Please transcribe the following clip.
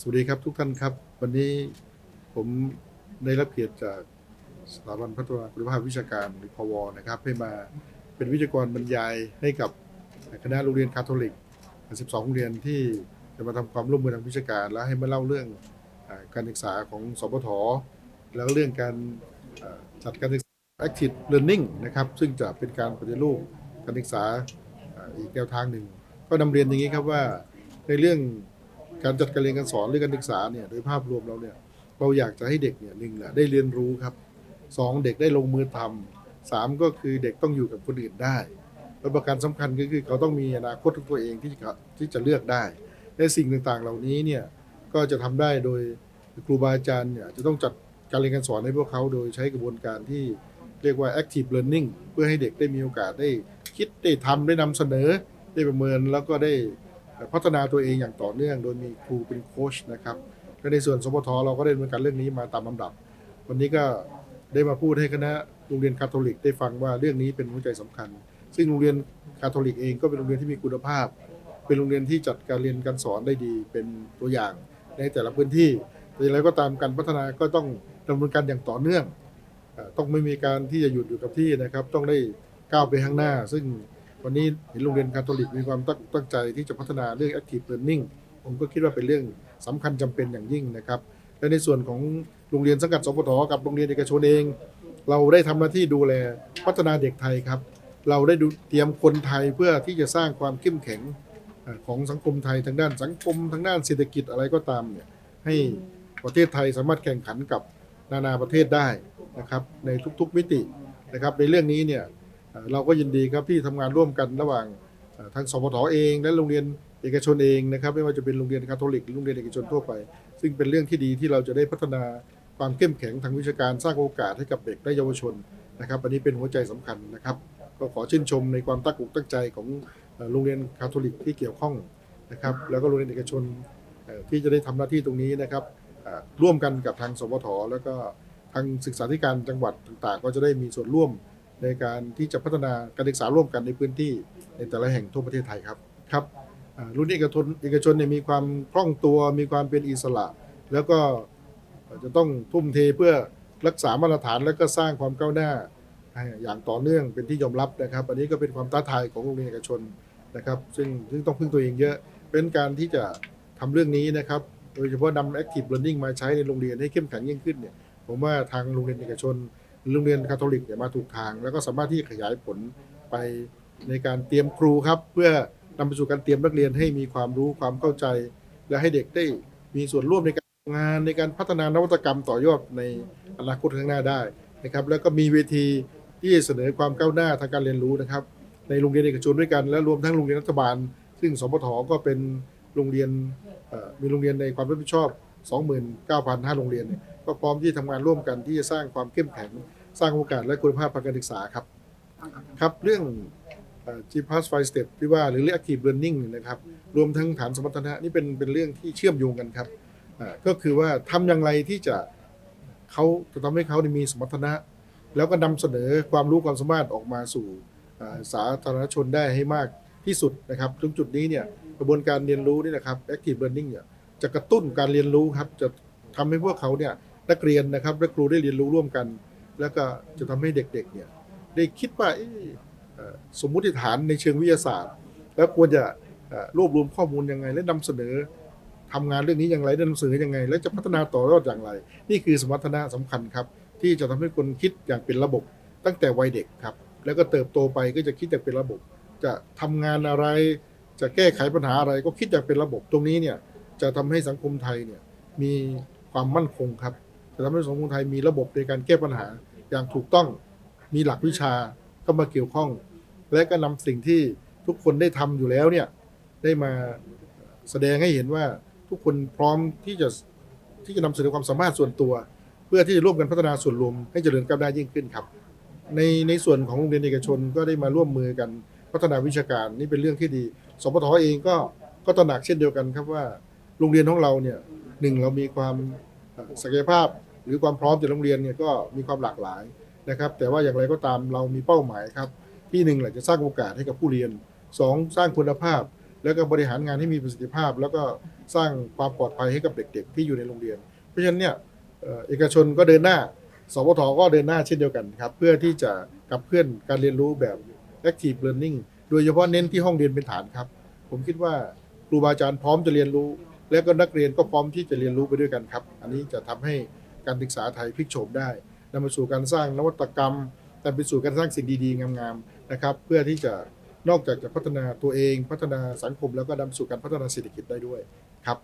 สวัสดีครับทุกท่านครับ วันนี้ผมได้รับเกียรติจากสถาบันพัฒนาคุณภาพวิชาการหรือพวนะครับ ให้มาเป็นวิทยากรบรรยายให้กับคณะโรงเรียนคาทอลิก 12 โรงเรียนที่จะมาทำความร่วมมือทางวิชาการ แล้วให้มาเล่าเรื่องอการศึกษาของสปทแล้วเรื่องการจัดการศึกษา active learning นะครับ ซึ่งจะเป็นการปฏิรูปการศึกษาอีกแนวทางหนึ่ง ก็นำเรียนอย่างนี้ครับว่าในเรื่อง การจัดการเรียนการสอนหรือการศึกษาเนี่ยโดยภาพรวมเราเนี่ยเราอยากจะให้เด็กเนี่ยหนึ่งแหละได้เรียนรู้ครับสองเด็กได้ลงมือทำสามก็คือเด็กต้องอยู่กับคนอื่นได้และประการสำคัญก็คือเขาต้องมีอนาคตของตัวเองที่จะที่จะเลือกได้และสิ่งต่างๆ เหล่านี้เนี่ยก็จะทำได้โดยครูบาอาจารย์เนี่ยจะต้องจัดการเรียนการสอนให้พวกเขาโดยใช้กระบวนการที่เรียกว่า active learning เพื่อให้เด็กได้มีโอกาสได้คิดได้ทำได้นำเสนอได้ประเมินแล้วก็ได้ พัฒนาตัวเองอย่างต่อเนื่อง โดยมีครูเป็นโค้ชนะครับและในส่วนสปทเราก็ได้ดำเนินการเรื่องนี้มาตามลำดับ วันนี้ก็ได้มาพูดให้คณะโรงเรียนคาทอลิกได้ฟังว่าเรื่องนี้เป็นหัวใจสำคัญ ซึ่งโรงเรียนคาทอลิกเองก็เป็นโรงเรียนที่มีคุณภาพ เป็นโรงเรียนที่จัดการเรียนการสอนได้ดีเป็นตัวอย่าง ในแต่ละพื้นที่แต่อย่างไรก็ตามการพัฒนาก็ต้องดำเนินการอย่างต่อเนื่อง ต้องไม่มีการที่จะหยุดอยู่กับที่นะครับ ต้องได้ก้าวไปข้างหน้า ซึ่ง วันนี้เห็นโรงเรียนคาทอลิกมีความตั้งใจที่จะพัฒนาเรื่อง active learning ผมก็คิดว่าเป็นเรื่องสำคัญจำเป็นอย่างยิ่งนะครับ และในส่วนของโรงเรียนสังกัดสปทกับโรงเรียนเอกชนเอง เราได้ทำหน้าที่ดูแลพัฒนาเด็กไทยครับ เราได้ดูเตรียมคนไทยเพื่อที่จะสร้างความเข้มแข็งของสังคมไทยทางด้านสังคมทางด้านเศรษฐกิจอะไรก็ตามเนี่ยให้ประเทศไทยสามารถแข่งขันกับนานาประเทศได้นะครับในทุกๆมิตินะครับในเรื่องนี้เนี่ย เราก็ยินดีครับที่ทำงานร่วมกันระหว่างทางสพทเองและโรงเรียนเอกชนเองนะครับไม่ว่าจะเป็นโรงเรียนคาทอลิกหรือโรงเรียนเอกชนทั่วไป ซึ่งเป็นเรื่องที่ดีที่เราจะได้พัฒนาความเข้มแข็งทางวิชาการสร้างโอกาสให้กับเด็กและเยาวชนนะครับอันนี้เป็นหัวใจสำคัญนะครับก็ขอชื่นชมในความตั้งอกตั้งใจของโรงเรียนคาทอลิกที่เกี่ยวข้องนะครับแล้วก็โรงเรียนเอกชนที่จะได้ทำหน้าที่ตรงนี้นะครับร่วมกันกับทางสพทแล้วก็ทางศึกษาธิการจังหวัดต่างๆ ก็จะได้มีส่วนร่วม ในการที่จะพัฒนาการศึกษาร่วมกันในพื้นที่ในแต่ละแห่งทั่วประเทศไทยครับครับรุ่นเอกชนเอกชนเนี่ยมีความคล่องตัวมีความเป็นอิสระ แล้วก็จะต้องทุ่มเทเพื่อรักษามาตรฐานและก็สร้างความก้าวหน้าอย่างต่อเนื่องเป็นที่ยอมรับนะครับ อันนี้ก็เป็นความท้าทายของโรงเรียนเอกชนนะครับ ซึ่งซึ่งต้องพึ่งตัวเองเยอะ เป็นการที่จะทำเรื่องนี้นะครับ โดยเฉพาะนำ active learning มาใช้ในโรงเรียนให้เข้มแข็งยิ่งขึ้นเนี่ยผมว่าทางโรงเรียนเอกชน โรงเรียนคาทอลิกเนี่ยมาถูกทาง แล้วก็สามารถที่ขยายผลไปในการเตรียมครูครับ เพื่อนำไปสู่การเตรียมนักเรียนให้มีความรู้ความเข้าใจ และให้เด็กได้มีส่วนร่วมในการทำงานในการพัฒนานวัตกรรมต่อยอดในอนาคตข้างหน้าได้นะครับแล้วก็มีเวทีที่เสนอความก้าวหน้าทางการเรียนรู้นะครับ ในโรงเรียนเอกชนด้วยกัน และรวมทั้งโรงเรียนรัฐบาล ซึ่งสปทก็เป็นโรงเรียนมีโรงเรียนในความรับผิดชอบ 29,500โรงเรียนเนี่ยก็พร้อมที่ทำงานร่วมกันที่จะสร้างความเข้มแข็ง สร้างโอกาสและคุณภาพทางการศึกษาครับครับเรื่อง G Pass Five Step ที่ว่าหรือเรียก Active Learning นี่ยนะครับรวมทั้งฐานสมรรถนะนี่เป็นเป็นเรื่องที่เชื่อมโยงกันครับก็คือว่าทำอย่างไรที่จะเขาจะทำให้เขาได้มีสมรรถนะ แล้วก็นำเสนอความรู้ความสามารถออกมาสู่สาธารณชนได้ให้มากที่สุดนะครับตรงจุดนี้เนี่ยกระบวนการเรียนรู้นี่นะครับ Active Learning เนี่ย จะกระตุ้นการเรียนรู้ครับ จะทำให้พวกเขาเนี่ยนักเรียนนะครับและครูได้เรียนรู้ร่วมกัน แล้วก็จะทำให้เด็กๆเนี่ยได้คิดว่าสมมุติฐานในเชิงวิทยาศาสตร์ แล้วควรจะรวบรวมข้อมูลยังไง และนำเสนอทำงานเรื่องนี้อย่างไรนำเสนอยังไง และจะพัฒนาต่อยอดอย่างไร นี่คือสมรรถนะสำคัญครับ ที่จะทำให้คนคิดอย่างเป็นระบบตั้งแต่วัยเด็กครับ แล้วก็เติบโตไปก็จะคิดอย่างเป็นระบบ จะทำงานอะไร จะแก้ไขปัญหาอะไรก็คิดอย่างเป็นระบบตรงนี้เนี่ย จะทำให้สังคมไทยเนี่ยมีความมั่นคงครับ จะทำให้สังคมไทยมีระบบในการแก้ปัญหาอย่างถูกต้องมีหลักวิชาเข้ามาเกี่ยวข้อง และก็นำสิ่งที่ทุกคนได้ทำอยู่แล้วเนี่ยได้มาแสดงให้เห็นว่าทุกคนพร้อมที่จะที่จะนำเสนอความสามารถส่วนตัว เพื่อที่จะร่วมกันพัฒนาส่วนรวมให้เจริญก้าวหน้ายิ่งขึ้นครับ ในในส่วนของโรงเรียนเอกชนก็ได้มาร่วมมือกันพัฒนาวิชาการนี่เป็นเรื่องที่ดี สปทเองก็ก็ตระหนักเช่นเดียวกันครับว่า โรงเรียนของเราเนี่ยหนึ่งเรามีความศักยภาพ หรือความพร้อมแต่โรงเรียนเนี่ยก็มีความหลากหลายนะครับ แต่ว่าอย่างไรก็ตามเรามีเป้าหมายครับ ที่หนึ่งแหละจะสร้างโอกาสให้กับผู้เรียนสองสร้างคุณภาพ แล้วก็บริหารงานให้มีประสิทธิภาพ แล้วก็สร้างความปลอดภัยให้กับเด็กๆ ที่อยู่ในโรงเรียน เพราะฉะนั้นเนี่ยเอกชนก็เดินหน้าสวทก็เดินหน้าเช่นเดียวกันครับ เพื่อที่จะขับเคลื่อนการเรียนรู้แบบ active learning โดยเฉพาะเน้นที่ห้องเรียนเป็นฐานครับ ผมคิดว่าครูบาอาจารย์พร้อมจะเรียนรู้ แล้วก็นักเรียนก็พร้อมที่จะเรียนรู้ไปด้วยกันครับ อันนี้จะทำให้การศึกษาไทยพลิกโฉมได้นำมาสู่การสร้างนวัตกรรม แต่ไปสู่การสร้างสิ่งดีๆ งามๆนะครับเพื่อที่จะนอกจากจะพัฒนาตัวเองพัฒนาสังคมแล้วก็นำสู่การพัฒนาเศรษฐกิจได้ด้วยครับ